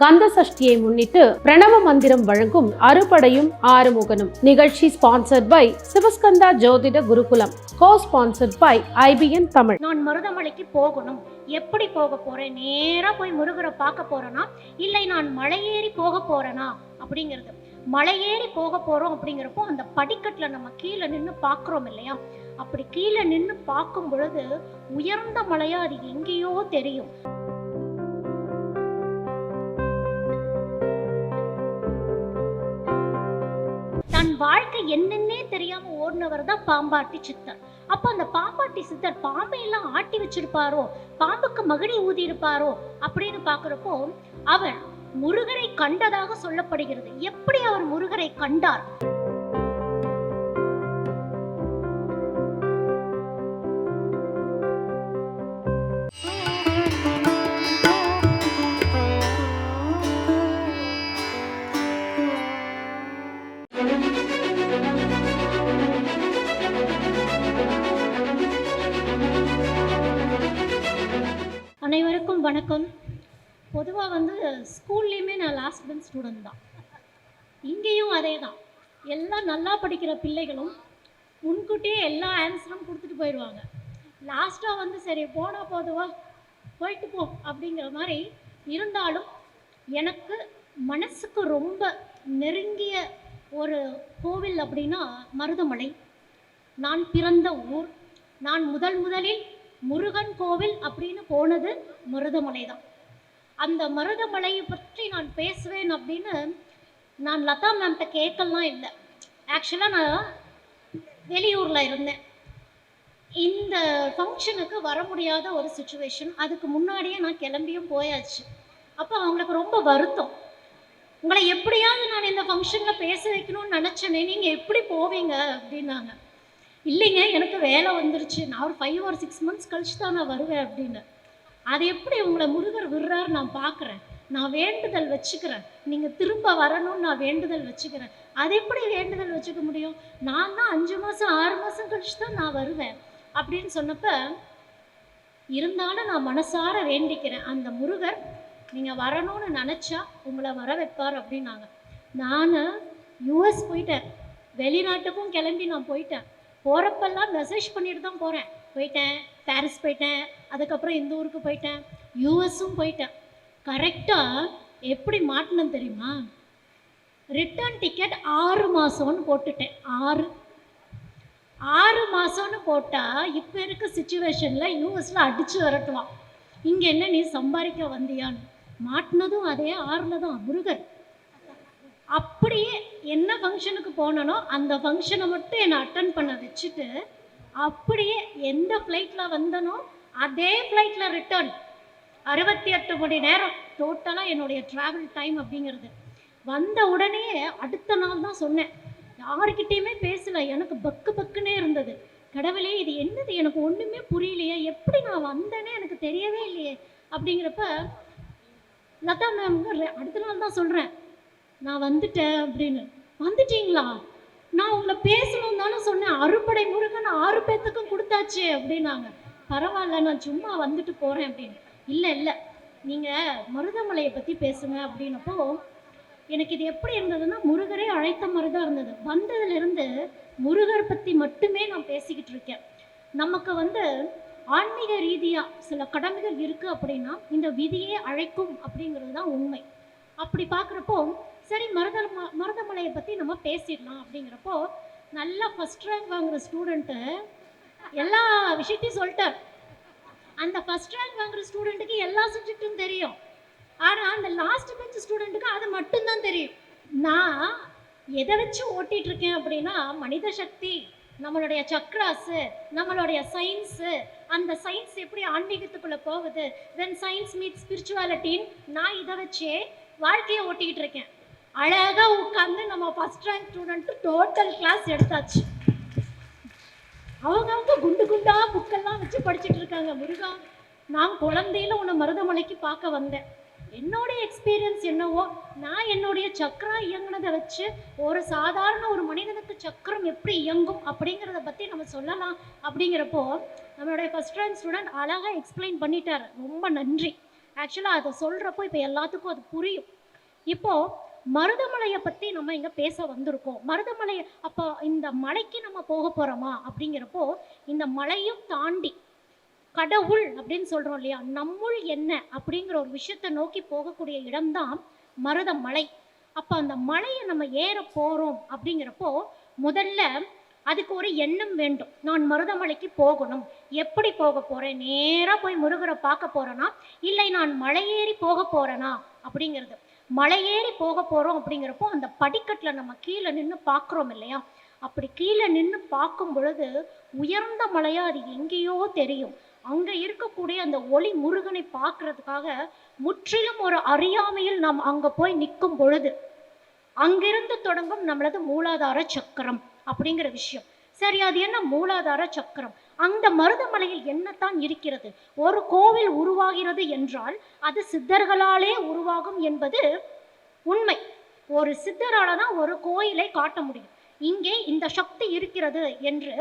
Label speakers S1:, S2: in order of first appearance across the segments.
S1: கந்த சஷ்டியை முன்னிட்டு பிரணவ மந்திரம் வழங்கும் அறுபடையும் ஆறுமுகனும். நிகழ்ச்சி sponsored by Sivaskanda Jothida Gurukulam. Co sponsored by IBN Tamil.
S2: நான் மருதமலைக்கு போகணும். எப்படி போக போறேன்? நேரா போய் முருகரை பார்க்க போறேனா? இல்லை நான் மலையேறி போக போறேனா? அப்படிங்கிறது. மலையேறி போக போறோம் அப்படிங்கிறப்போ அந்த படிக்கட்டுல நம்ம கீழே நின்று பாக்குறோம் இல்லையா? அப்படி கீழே நின்று பார்க்கும் பொழுது உயர்ந்த மலையா? அது எங்கேயோ தெரியும். என்னன்னே தெரியாம ஓடினவர் தான் பாம்பாட்டி சித்தர். அப்ப அந்த பாம்பாட்டி சித்தர் பாம்பை எல்லாம் ஆட்டி வச்சிருப்பாரோ? பாம்புக்கு மகிழி ஊதி இருப்பாரோ? அப்படின்னு பாக்குறப்போ அவர் முருகரை கண்டதாக சொல்லப்படுகிறது. எப்படி அவர் முருகரை கண்டார்? வணக்கம். பொதுவாக வந்து ஸ்கூல்லையுமே நான் லாஸ்ட் பெஞ்ச் ஸ்டூடெண்ட் தான். இங்கேயும் அதே தான் எல்லாம் நல்லா படிக்கிற பிள்ளைகளும் முன்கூட்டியே எல்லா ஆன்சரும் கொடுத்துட்டு போயிடுவாங்க. லாஸ்ட்டாக வந்து சரி போனால் போதுவா போயிட்டு போ அப்படிங்கிற மாதிரி இருந்தாலும் எனக்கு மனசுக்கு ரொம்ப நெருங்கிய ஒரு கோவில் அப்படின்னா மருதமலை. நான் பிறந்த ஊர். நான் முதல் முதலில் முருகன் கோவில் அப்படின்னு போனது மருதமலை தான் அந்த மருதமலையை பற்றி நான் பேசுவேன் அப்படின்னு நான் லதா மேம்கிட்ட கேட்கலாம் இல்லை. ஆக்சுவலாக நான் வெளியூரில் இருந்தேன். இந்த ஃபங்க்ஷனுக்கு வர முடியாத ஒரு சுச்சுவேஷன் அதுக்கு முன்னாடியே நான் கிளம்பியும் போயாச்சு. அப்போ அவங்களுக்கு ரொம்ப வருத்தம். உங்களை எப்படியாவது நான் இந்த ஃபங்க்ஷனில் பேச வைக்கணும்னு நினச்சேனே நீங்கள் எப்படி போவீங்க அப்படின்னாங்க. இல்லைங்க எனக்கு வேலை வந்துருச்சு. நான் ஒரு ஃபைவ் ஆர் சிக்ஸ் மந்த்ஸ் கழிச்சு தான் நான் வருவேன் அப்படின்னு. அது எப்படி உங்களை முருகர் விடுறாரு நான் பார்க்குறேன் நான் வேண்டுதல் வச்சுக்கிறேன். நீங்கள் திரும்ப வரணும்னு நான் வேண்டுதல் வச்சுக்கிறேன். அது எப்படி வேண்டுதல் வச்சுக்க முடியும்? நான் தான் அஞ்சு மாதம் ஆறு மாதம் கழிச்சு தான் நான் வருவேன். அப்படின்னு சொன்னப்ப இருந்தாலும் நான் மனசார வேண்டிக்கிறேன். அந்த முருகர் நீங்கள் வரணும்னு நினச்சா உங்களை வர வைப்பார் அப்படின்னாங்க. நான் யூஎஸ் போயிட்டேன். வெளிநாட்டுக்கும் கிளம்பி நான் போயிட்டேன். போகிறப்பெல்லாம் மெசேஜ் பண்ணிட்டு தான் போகிறேன் போயிட்டேன் பாரிஸ் போயிட்டேன் அதுக்கப்புறம் இந்த ஊருக்கு போயிட்டேன் யூஎஸும் போயிட்டேன். கரெக்டாக எப்படி மாட்டினேன் தெரியுமா? ரிட்டர்ன் டிக்கெட் ஆறு மாதம்னு போட்டுட்டேன். ஆறு. ஆறு மாதம்னு போட்டால் இப்போ இருக்க சுச்சுவேஷனில் யூஎஸில் அடித்து விரட்டுவான். இங்கே என்ன நீ சம்பாதிக்க வந்தியான்னு. மாட்டினதும் அதே ஆறில் தான் முருகர். அப்படியே என்ன ஃபங்க்ஷனுக்கு போனனோ அந்த ஃபங்க்ஷனை மட்டும் என்னை அட்டன் பண்ண வச்சுட்டு அப்படியே எந்த ஃப்ளைட்டில் வந்தனோ அதே ஃப்ளைட்டில் ரிட்டர்ன் அறுபத்தி எட்டு மணி நேரம். டோட்டலாக என்னுடைய ட்ராவல் டைம் அப்படிங்கிறது. வந்த உடனே அடுத்த நாள் தான் சொன்னேன். யாருக்கிட்டேயுமே பேசல. எனக்கு பக்கு பக்குன்னே இருந்தது. கடவுளே இது என்னது? எனக்கு ஒன்றுமே புரியலையே. எப்படி நான் வந்தேனே எனக்கு தெரியவே இல்லையே. அப்படிங்கிறப்ப லதா மேம் அடுத்த நாள் தான் சொல்கிறேன் நான் வந்துட்டேன் அப்படின்னு. வந்துட்டீங்களா? நான் உங்களை பேசணும் தானே சொன்னேன். அறுபடை முருகன் ஆறு பேத்துக்கும் கொடுத்தாச்சு அப்படின்னாங்க. பரவாயில்ல நான் சும்மா வந்துட்டு போகிறேன் அப்படின்னு. இல்லை இல்லை. நீங்கள் மருதமலையை பற்றி பேசுங்க அப்படின்னப்போ எனக்கு இது எப்படி இருந்ததுன்னா முருகரே அழைத்த மாதிரி தான் இருந்தது. வந்ததுலேருந்து முருகர் பற்றி மட்டுமே நான் பேசிக்கிட்டு இருக்கேன். நமக்கு வந்து ஆன்மீக ரீதியாக சில கடமைகள் இருக்குது அப்படின்னா இந்த விதியே அழைக்கும் அப்படிங்கிறது தான் உண்மை. அப்படி பார்க்குறப்போ சரி மருத மருதமலையை பற்றி நம்ம பேசிடலாம் அப்படிங்கிறப்போ நல்லா ஃபஸ்ட் ரேங்க் வாங்குற ஸ்டூடெண்ட்டு எல்லா விஷயத்தையும் சொல்லிட்டார். அந்த ஃபஸ்ட் ரேங்க் வாங்குற ஸ்டூடெண்ட்டுக்கு எல்லா சப்ஜெக்ட்டும் தெரியும். ஆனால் அந்த லாஸ்ட் பெஞ்ச் ஸ்டூடெண்ட்டுக்கு அது மட்டும்தான் தெரியும். நான் எதை வச்சு ஓட்டிகிட்டு இருக்கேன் அப்படின்னா மனித சக்தி நம்மளுடைய சக்ராஸு நம்மளுடைய சயின்ஸு அந்த சயின்ஸ் எப்படி ஆன்மீகத்துக்குள்ளே போகுது தென் சயின்ஸ் மீட் ஸ்பிரிச்சுவாலிட்டின்னு நான் இதை வச்சே வாழ்க்கையை ஓட்டிக்கிட்டு இருக்கேன். அழகாக உட்காந்து நம்ம first rank student total class எடுத்தாச்சு. அவங்கவுங்க குண்டு குண்டா புக்கெல்லாம் வச்சு படிச்சுட்டு இருக்காங்க. முருகா நான் குழந்தையில உன்னை மருதமலைக்கு பார்க்க வந்தேன். என்னுடைய எக்ஸ்பீரியன்ஸ் என்னவோ நான் என்னுடைய சக்கரம் இயங்குனதை வச்சு ஒரு சாதாரண ஒரு மனிதனுக்கு சக்கரம் எப்படி இயங்கும் அப்படிங்கிறத பற்றி நம்ம சொல்லலாம் அப்படிங்கிறப்போ நம்மளுடைய ஃபஸ்ட் ரேங்க் ஸ்டூடெண்ட் அழகாக எக்ஸ்பிளைன் பண்ணிட்டார். ரொம்ப நன்றி. ஆக்சுவலாக அதை சொல்கிறப்போ இப்போ எல்லாத்துக்கும் அது புரியும். இப்போது மருதமலையை பற்றி நம்ம இங்கே பேச வந்திருக்கோம். மருதமலை அப்போ இந்த மலைக்கு நம்ம போக போகிறோமா அப்படிங்கிறப்போ இந்த மலையும் தாண்டி கடவுள் அப்படின்னு சொல்கிறோம் இல்லையா? நம்முள் என்ன? அப்படிங்கிற ஒரு விஷயத்தை நோக்கி போகக்கூடிய இடம்தான் மருதமலை. அப்போ அந்த மலையை நம்ம ஏற போகிறோம் அப்படிங்கிறப்போ முதல்ல அதுக்கு ஒரு எண்ணம் வேண்டும். நான் மருதமலைக்கு போகணும். எப்படி போக போகிறேன் நேராக போய் முருகரை பார்க்க போகிறேனா இல்லை நான் மலையேறி போக போகிறேனா அப்படிங்கிறது. மலையேறி போக போகிறோம் அப்படிங்கிறப்போ அந்த படிக்கட்டில் நம்ம கீழே நின்று பார்க்குறோம் இல்லையா? அப்படி கீழே நின்று பார்க்கும் பொழுது உயர்ந்த மலையா அது எங்கேயோ தெரியும். அங்கே இருக்கக்கூடிய அந்த ஒளி முருகனை பார்க்கறதுக்காக முற்றிலும் ஒரு அறியாமையில் நாம் அங்கே போய் நிற்கும் பொழுது அங்கிருந்து தொடங்கும் நம்மளது மூலாதார சக்கரம் அப்படிங்கிற விஷயம். சரி அது என்ன மூலாதார சக்கரம்? அந்த மருதமலையில் என்னத்தான் இருக்கிறது? ஒரு கோவில் உருவாகிறது என்றால் அது சித்தர்களாலே உருவாகும் என்பது உண்மை. ஒரு சித்தரால தான் ஒரு கோயிலை காட்ட முடியும். இங்கே இந்த சக்தி இருக்கிறது என்று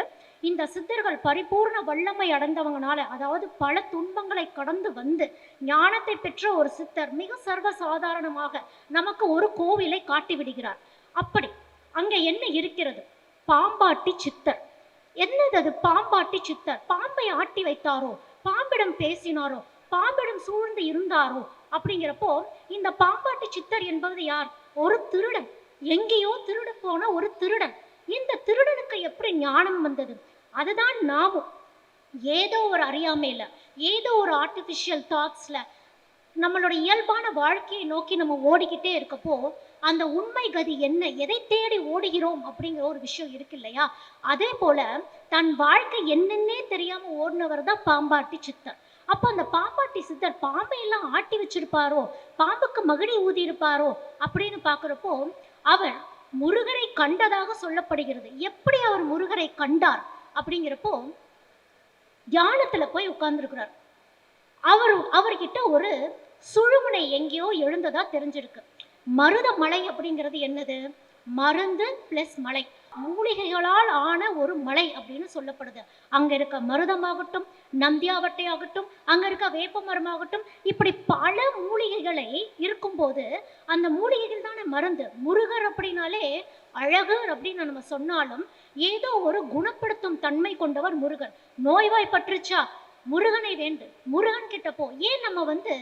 S2: இந்த சித்தர்கள் பரிபூர்ண வல்லமை அடைந்தவங்கனால அதாவது பல துன்பங்களை கடந்து வந்து ஞானத்தை பெற்ற ஒரு சித்தர் மிக சர்வ சாதாரணமாக நமக்கு ஒரு கோவிலை காட்டி விடுகிறார். அப்படி அங்கே என்ன இருக்கிறது? பாம்பாட்டி சித்தர். இருந்தது பாம்பாட்டி சித்தர். பாம்பை ஆட்டி வைத்தாரோ? பாம்பிடம் பேசினாரோ? பாம்பிடம் சூழ்ந்து இருந்தாரோ? அப்படிங்கிறப்போ இந்த பாம்பாட்டி சித்தர் என்பது யார்? ஒரு திருடன். எங்கேயோ திருடு போன ஒரு திருடன். இந்த திருடனுக்கு எப்படி ஞானம் வந்தது? அதுதான் நாமும். ஏதோ ஒரு அறியாமையில ஏதோ ஒரு ஆர்டிஃபிஷியல் தாட்ஸ்ல நம்மளோட இயல்பான வாழ்க்கையை நோக்கி நம்ம ஓடிக்கிட்டே இருக்கப்போ அந்த உண்மை கதி என்ன எதை தேடி ஓடுகிறோம் அப்படிங்கிற ஒரு விஷயம் இருக்கு இல்லையா? அதே போல தன் வாழ்க்கை என்னன்னே தெரியாம ஓடினவர் தான் பாம்பாட்டி சித்தர். அப்போ அந்த பாம்பாட்டி சித்தர் பாம்பை எல்லாம் ஆட்டி வச்சிருப்பாரோ பாம்புக்கு மகிழி ஊதி இருப்பாரோ அப்படின்னு பார்க்குறப்போ அவர் முருகரை கண்டதாக சொல்லப்படுகிறது. எப்படி அவர் முருகரை கண்டார் அப்படிங்கிறப்போ தியானத்துல போய் உட்கார்ந்துருக்கிறார். அவர் அவர்கிட்ட ஒரு சுழுமுனை எங்கேயோ எழுந்ததா தெரிஞ்சிருக்கு. மருத மலை அப்படிங்கிறது என்னது? மருந்து பிளஸ் மலை. மூலிகைகளால் ஆன ஒரு மலை அப்படின்னு சொல்லப்படுது. அங்க இருக்க மருதமாகட்டும் நந்தியாவட்டை ஆகட்டும் அங்க இருக்க வேப்ப மரமாகட்டும் இப்படி பல மூலிகைகளை இருக்கும்போது அந்த மூலிகைகள் தானே மருந்து. முருகர் அப்படின்னாலே அழகர் அப்படின்னு நம்ம சொன்னாலும் ஏதோ ஒரு குணப்படுத்தும் தன்மை கொண்டவர் முருகன். நோய்வாய் பற்றுச்சா முருகனை வேண்டு. முருகன் கிட்ட போ. ஏன் நம்ம வந்து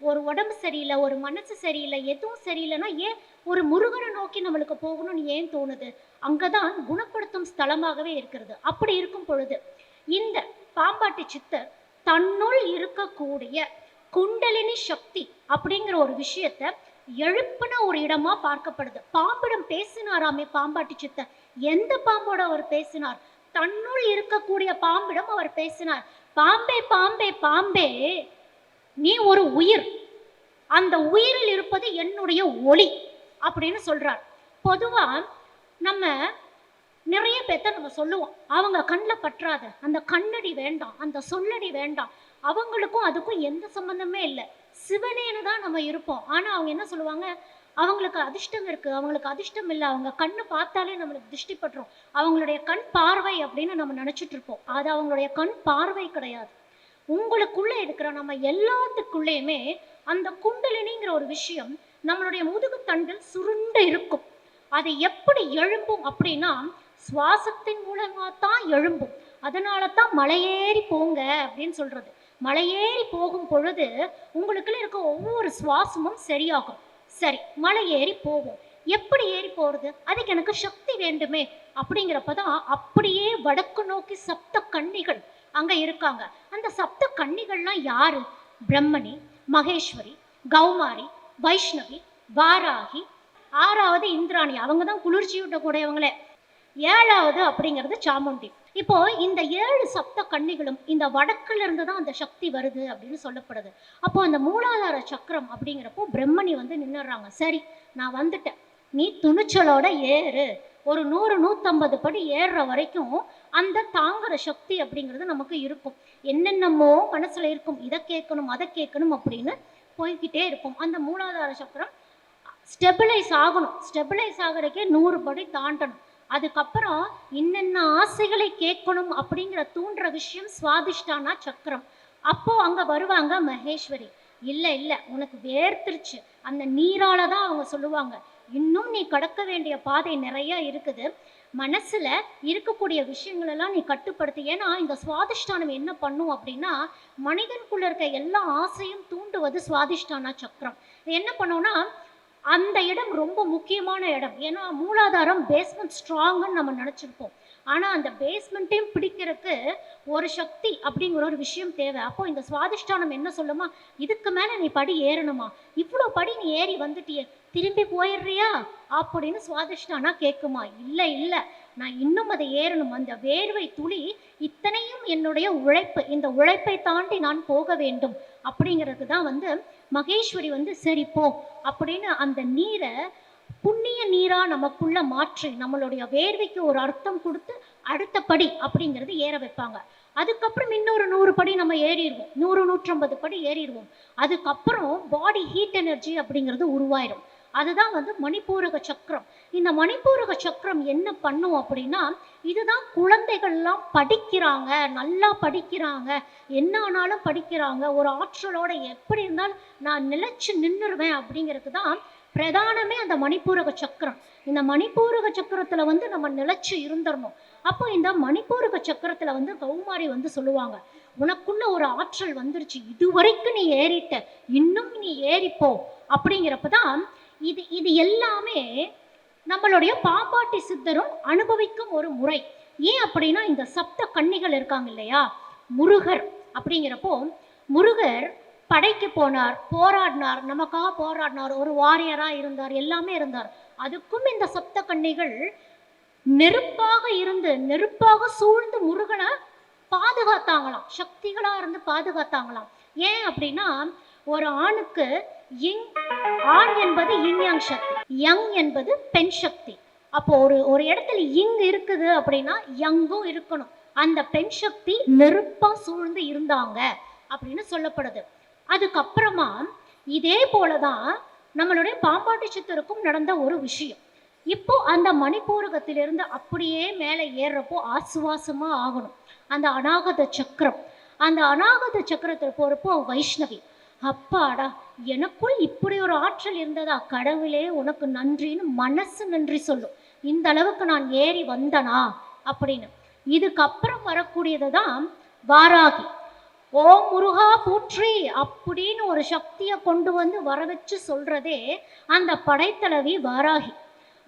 S2: ஒரு உடம்பு சரியில்லை ஒரு மனசு சரியில்லை எதுவும் சரியில்லைன்னா ஏன் ஒரு முருகனை நோக்கி நம்மளுக்கு போகணும்னு ஏன் தோணுது? அங்கதான் குணப்படுத்தும் ஸ்தலமாகவே இருக்கிறது. அப்படி இருக்கும் பொழுது இந்த பாம்பாட்டி சித்தர் தன்னுள் இருக்கக்கூடிய குண்டலினி சக்தி அப்படிங்கிற ஒரு விஷயத்த எழுப்புன ஒரு இடமா பார்க்கப்படுது. பாம்பிடம் பேசினாராமே பாம்பாட்டி சித்தர். எந்த பாம்போட அவர் பேசினார்? தன்னுள் இருக்கக்கூடிய பாம்பிடம் அவர் பேசினார். பாம்பே பாம்பே பாம்பே நீ ஒரு உயிர். அந்த உயிரில் இருப்பது என்னுடைய ஒளி அப்படின்னு சொல்றார். பொதுவா நம்ம நிறைய பேர்த்த நம்ம சொல்லுவோம். அவங்க கண்ணில் பற்றாத அந்த கண்ணடி வேண்டாம் அந்த சொல்லடி வேண்டாம். அவங்களுக்கும் அதுக்கும் எந்த சம்பந்தமே இல்லை. சிவனேன்னு தான் நம்ம இருப்போம். ஆனா அவங்க என்ன சொல்லுவாங்க? அவங்களுக்கு அதிர்ஷ்டம் இருக்கு. அவங்களுக்கு அதிர்ஷ்டம் இல்லை. அவங்க கண்ணு பார்த்தாலே நம்மளுக்கு திருஷ்டி பட்டுரும். அவங்களுடைய கண் பார்வை அப்படின்னு நம்ம நினைச்சிட்டு இருப்போம். அது அவங்களுடைய கண் பார்வை கிடையாது. உங்களுக்குள்ள இருக்கிற நம்ம எல்லாத்துக்குள்ளேயுமே அந்த குண்டலினிங்கிற ஒரு விஷயம் நம்மளுடைய முதுகு தண்டில் சுருண்டு இருக்கும். அது எப்படி எழும்பும் அப்படின்னா சுவாசத்தின் மூலமா தான் எழும்பும். அதனால தான் மலையேறி போங்க அப்படின்னு சொல்றது. மலையேறி போகும் பொழுது உங்களுக்குள்ள இருக்க ஒவ்வொரு சுவாசமும் சரியாகும். சரி மலை ஏறி போவோம். எப்படி ஏறி போறது? அதுக்கு எனக்கு சக்தி வேண்டுமே அப்படிங்கிறப்பதான் அப்படியே வடக்கு நோக்கி சப்த கன்னிகள் அங்க இருக்காங்க. அந்த சப்த கன்னிகள்லாம் யாரு? பிரம்மணி மகேஸ்வரி கௌமாரி வைஷ்ணவி வாராகி ஆறாவது இந்திராணி. அவங்க தான் குளிர்ச்சியூட்ட கூடியவங்களே. ஏழாவது அப்படிங்கிறது சாமுண்டி. இப்போ இந்த ஏழு சப்த கன்னிகளும் இந்த வடக்குல இருந்து தான் அந்த சக்தி வருது அப்படின்னு சொல்லப்படுது. அப்போ அந்த மூலாதார சக்கரம் அப்படிங்கிறப்போ பிரம்மணி வந்து நின்னுடுறாங்க. சரி நான் வந்துட்டேன். நீ துணிச்சலோட ஏறு. ஒரு நூறு நூற்றம்பது படி ஏறுற வரைக்கும் அந்த தாங்குற சக்தி அப்படிங்கிறது நமக்கு இருக்கும். என்னென்னமோ மனசுல இருக்கும் இதை கேட்கணும் அதை கேட்கணும் அப்படின்னு போய்கிட்டே இருக்கும் அந்த மூலாதார சக்கரம் ஸ்டெபிளைஸ் ஆகணும். ஸ்டெபிளைஸ் ஆகிறக்கே நூறு படி தாண்டணும். அதுக்கப்புறம் என்னென்ன ஆசைகளை கேட்கணும் அப்படிங்கிற தூண்டுற விஷயம் சுவாதிஷ்டானா சக்கரம். அப்போ அங்க வருவாங்க மகேஸ்வரி. இல்லை இல்லை உனக்கு வேர்த்திருச்சு. அந்த நீரால தான் அவங்க சொல்லுவாங்க. இன்னும் நீ கடக்க வேண்டிய பாதை நிறைய இருக்குது. மனசுல இருக்கக்கூடிய விஷயங்களெல்லாம் நீ கட்டுப்படுத்து. ஏன்னா இந்த சுவாதிஷ்டானம் என்ன பண்ணும் அப்படின்னா மனிதனுக்குள்ள இருக்க எல்லா ஆசையும் தூண்டுவது சுவாதிஷ்டான சக்கரம். என்ன பண்ணோன்னா அந்த இடம் ரொம்ப முக்கியமான இடம். ஏன்னா மூலாதாரம் பேஸ்மெண்ட் ஸ்ட்ராங்குன்னு நம்ம நினச்சிருப்போம். ஆனால் அந்த பேஸ்மெண்ட்டையும் பிடிக்கிறதுக்கு ஒரு சக்தி அப்படிங்கிற ஒரு விஷயம் தேவை. அப்போ இந்த சுவாதிஷ்டானம் என்ன சொல்லுமா? இதுக்கு மேலே நீ படி ஏறணுமா? இவ்வளோ படி நீ ஏறி வந்துட்டியே. திரும்பி போயிடுறியா? அப்படின்னு சுவாதிஷ்டானா கேட்குமா? இல்லை இல்லை. நான் இன்னும் அதை ஏறணும். அந்த வேர்வை துளி இத்தனையும் என்னுடைய உழைப்பு. இந்த உழைப்பை தாண்டி நான் போக வேண்டும். அப்படிங்கிறதுக்கு தான் வந்து மகேஸ்வரி வந்து சரி போ. அப்படின்னு அந்த நீரை புண்ணிய நீரா நமக்குள்ள மாற்றி நம்மளுடைய வேர்வைக்கு ஒரு அர்த்தம் கொடுத்து அடுத்த படி அப்படிங்கிறது ஏற வைப்பாங்க. அதுக்கப்புறம் இன்னொரு நூறு படி நம்ம ஏறிடுவோம். நூறு நூற்றம்பது படி ஏறிடுவோம். அதுக்கப்புறம் பாடி ஹீட் எனர்ஜி அப்படிங்கிறது உருவாயிரும். அதுதான் வந்து மணிப்பூரக சக்கரம். இந்த மணிப்பூரக சக்கரம் என்ன பண்ணும் அப்படின்னா இதுதான் குழந்தைகள்லாம் படிக்கிறாங்க நல்லா படிக்கிறாங்க. என்ன ஆனாலும் படிக்கிறாங்க. ஒரு ஆற்றலோட எப்படி இருந்தாலும் நான் நிலைச்சு நின்றுருவேன் அப்படிங்கிறது தான் பிரதானமே அந்த மணிப்பூரக சக்கரம். இந்த மணிப்பூரக சக்கரத்துல வந்து நம்ம நிலைச்சு இருந்துடணும் அப்போ இந்த மணிப்பூரக சக்கரத்துல வந்து கௌமாரி வந்து சொல்லுவாங்க உனக்குள்ள ஒரு ஆற்றல் வந்துருச்சு. இதுவரைக்கும் நீ ஏறிட்ட. இன்னும் நீ ஏறிப்போ. அப்படிங்கிறப்ப தான் இது இது எல்லாமே நம்மளுடைய பாம்பாட்டி சித்தரும் அனுபவிக்கும் ஒரு முறை. ஏன் அப்படின்னா இந்த சப்த கன்னிகள் இருக்காங்க இல்லையா? முருகர். அப்படிங்கிறப்போ முருகர் படைக்கு போனார் போராடினார் நமக்காக போராடினார் ஒரு வாரியரா இருந்தார் எல்லாமே இருந்தார். அதுக்கும் இந்த சப்த கன்னிகள் நெருப்பாக இருந்து நெருப்பாக சூழ்ந்து முருகனை பாதுகாத்தாங்களாம். சக்திகளா இருந்து பாதுகாத்தாங்களாம். ஏன் அப்படின்னா ஒரு ஆணுக்கு இங் ஆண் என்பது இங் சக்தி யங் என்பது பெண் சக்தி. அப்போ ஒரு ஒரு இடத்துல இங் இருக்குது அப்படின்னா யங்கும் இருக்கணும். அந்த பெண் சக்தி நெருப்பா சூழ்ந்து இருந்தாங்க அப்படின்னு சொல்லப்படுது. அதுக்கப்புறமா இதே போலதான் நம்மளுடைய பாம்பாட்டி சித்தருக்கும் நடந்த ஒரு விஷயம். இப்போ அந்த மணிப்பூரகத்திலிருந்து அப்படியே மேலே ஏறுறப்போ ஆசுவாசமா ஆகணும். அந்த அநாகத சக்கரம். அந்த அநாகத சக்கரத்தில் போறப்போ வைஷ்ணவி அப்பாடா எனக்குள் இப்படி ஒரு ஆற்றல் இருந்ததா? கடவுளே உனக்கு நன்றின்னு மனசு நன்றி சொல்லும். இந்த அளவுக்கு நான் ஏறி வந்தனா? அப்படின்னு. இதுக்கப்புறம் வரக்கூடியது தான் வாராகி. ஓ முருகா பூற்றி அப்படின்னு ஒரு சக்தியை கொண்டு வந்து வர வச்சு சொல்றதே அந்த படைத்தளவி வாராகி.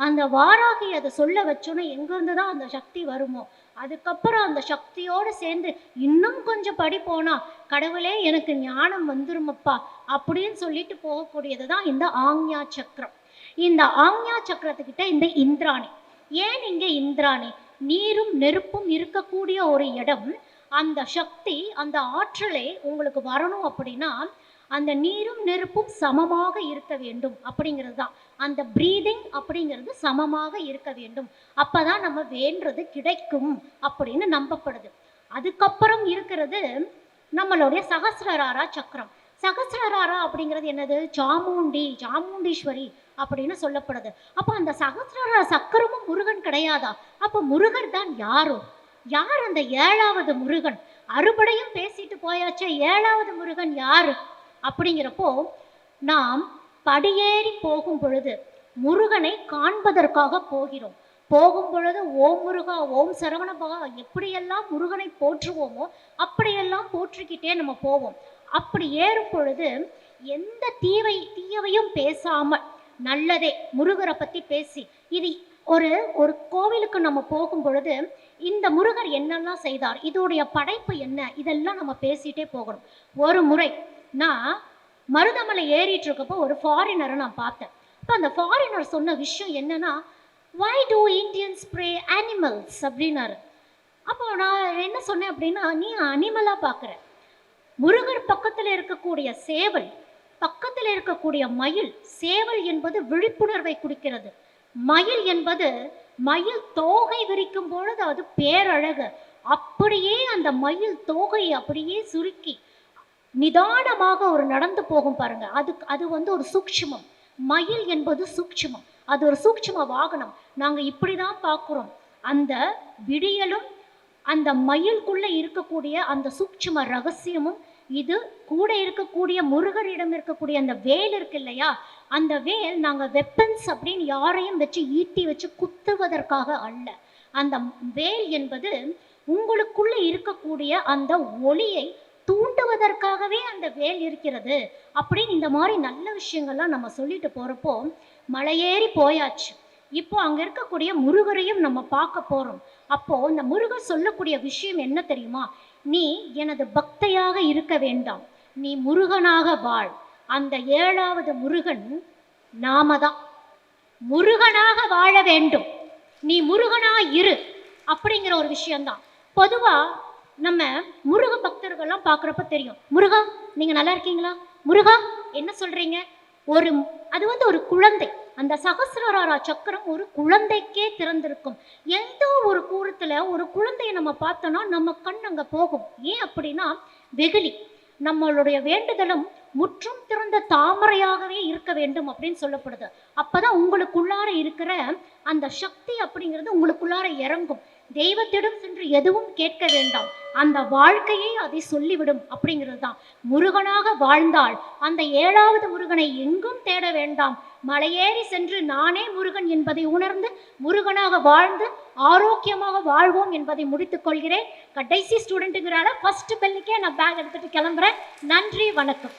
S2: அந்த வாராகி அதை சொல்ல வச்சோன்னே எங்கேருந்து தான் அந்த சக்தி வருமோ? அதுக்கப்புறம் அந்த சக்தியோடு சேர்ந்து இன்னும் கொஞ்சம் படி போனா கடவுளே எனக்கு ஞானம் வந்துருமப்பா அப்படின்னு சொல்லிட்டு போகக்கூடியது தான் இந்த ஆங்யா சக்கரம். இந்த ஆங்யா சக்கரத்துக்கிட்ட இந்த இந்திராணி. ஏன் இங்கே இந்திராணி? நீரும் நெருப்பும் இருக்கக்கூடிய ஒரு இடம். அந்த சக்தி அந்த ஆற்றலை உங்களுக்கு வரணும் அப்படின்னா அந்த நீரும் நெருப்பும் சமமாக இருக்க வேண்டும் அப்படிங்கிறது தான். அந்த ப்ரீதிங் அப்படிங்கிறது சமமாக இருக்க வேண்டும். அப்போதான் நம்ம வேண்டது கிடைக்கும் அப்படின்னு நம்பப்படுது. அதுக்கப்புறம் இருக்கிறது நம்மளுடைய சகசிரராரா சக்கரம். சகசிரராரா அப்படிங்கிறது என்னது? சாமுண்டி சாமுண்டீஸ்வரி அப்படின்னு சொல்லப்படுது. அப்போ அந்த சகசிரராரா சக்கரமும் முருகன் கிடையாதா? அப்போ முருகர் தான் யாரும் யார் அந்த ஏழாவது முருகன்? அறுபடையும் பேசிட்டு போயாச்சே ஏழாவது முருகன் யாரு? அப்படிங்கிறப்போ நாம் படியேறி போகும் பொழுது முருகனை காண்பதற்காக போகிறோம். போகும் பொழுது ஓம் முருகா ஓம் சரவணபகா எப்படியெல்லாம் முருகனை போற்றுவோமோ அப்படியெல்லாம் போற்றிக்கிட்டே நம்ம போவோம். அப்படி ஏறும் பொழுது எந்த தீவை தீயவையும் பேசாமல் நல்லதே முருகரை பத்தி பேசி இது ஒரு ஒரு கோவிலுக்கு நம்ம போகும் பொழுது இந்த முருகர் என்னெல்லாம் செய்தார் இதோடைய படைப்பு என்ன இதெல்லாம் நம்ம பேசிட்டே போகணும். ஒரு முறை நான் மருதமலை ஏறிட்டு இருக்கப்போ ஒரு ஃபாரினரை நான் பார்த்தேன். அப்போ அந்த ஃபாரினர் சொன்ன விஷயம் என்னன்னா why do Indians pray animals அப்படின்னாரு. அப்போ நான் என்ன சொன்னேன் அப்படின்னா நீ அனிமலாக பார்க்குற. முருகர் பக்கத்தில் இருக்கக்கூடிய சேவல் பக்கத்தில் இருக்கக்கூடிய மயில் சேவல் என்பது விழிப்புணர்வை குறிக்கிறது மயில் என்பது மயில் தோகை விரிக்கும் பொழுது அது பேரழகு. அப்படியே அந்த மயில் தோகையை அப்படியே சுருக்கி நிதானமாக ஒரு நடந்து போகும் பாருங்க. அது அது வந்து ஒரு சூக்ஷமம். மயில் என்பது சூக்ஷமம். அது ஒரு சூக்ஷ்ம வாகனம். நாங்கள் இப்படி தான் பார்க்குறோம். அந்த விடியலும் அந்த மயிலுக்குள்ளே இருக்கக்கூடிய அந்த சூக்ஷம ரகசியமும் இது கூட இருக்கக்கூடிய முருகரிடம் இருக்கக்கூடிய அந்த வேல் இருக்கு இல்லையா? அந்த வேல் நாங்கள் வெப்பன்ஸ் அப்படின்னு யாரையும் வச்சு ஈட்டி வச்சு குத்துவதற்காக அல்ல. அந்த வேல் என்பது உங்களுக்குள்ளே இருக்கக்கூடிய அந்த ஒளியை தூண்டுவதற்காகவே அந்த வேல் இருக்கிறது அப்படின்னு இந்த மாதிரி நல்ல விஷயங்கள்லாம் நம்ம சொல்லிட்டு போகிறப்போ மலையேறி போயாச்சு. இப்போ அங்கே இருக்கக்கூடிய முருகரையும் நம்ம பார்க்க போகிறோம் அப்போ இந்த முருகர் சொல்லக்கூடிய விஷயம் என்ன தெரியுமா? நீ எனது பக்தையாக இருக்க வேண்டாம். நீ முருகனாக வாழ். அந்த ஏழாவது முருகன் நாம தான் முருகனாக வாழ வேண்டும். நீ முருகனா இரு அப்படிங்கிற ஒரு விஷயம்தான். பொதுவாக நம்ம முருக பக்தர்கள்லாம் பார்க்குறப்ப தெரியும். முருகா நீங்கள் நல்லா இருக்கீங்களா? முருகா என்ன சொல்கிறீங்க ஒரு அது வந்து ஒரு குழந்தை. அந்த சகசிரராரா சக்கரம் ஒரு குழந்தைக்கே திறந்திருக்கும். எந்த ஒரு கூரத்தில் ஒரு குழந்தையை நம்ம பார்த்தோன்னா நம்ம கண் அங்கே போகும். ஏன் அப்படின்னா வெகுளி. நம்மளுடைய வேண்டுதலும் முற்றும் திறந்த தாமரையாகவே இருக்க வேண்டும் அப்படின்னு சொல்லப்படுது. அப்பதான் உங்களுக்குள்ளார இருக்கிற அந்த சக்தி அப்படிங்கிறது உங்களுக்குள்ளார இறங்கும். தெய்வத்திடம் சென்று எதுவும் கேட்க வேண்டாம். அந்த வாழ்க்கையை அதை சொல்லிவிடும் அப்படிங்கிறது தான். முருகனாக வாழ்ந்தால் அந்த ஏழாவது முருகனை எங்கும் தேட வேண்டாம். மலையேறி சென்று நானே முருகன் என்பதை உணர்ந்து முருகனாக வாழ்ந்து ஆரோக்கியமாக வாழ்வோம் என்பதை முடித்துக் கொள்கிறேன். கடைசி ஸ்டூடெண்ட்டுங்கிறால ஃபர்ஸ்ட் பெல்லுக்கே நான் பேக் எடுத்துட்டு கிளம்புறேன். நன்றி வணக்கம்.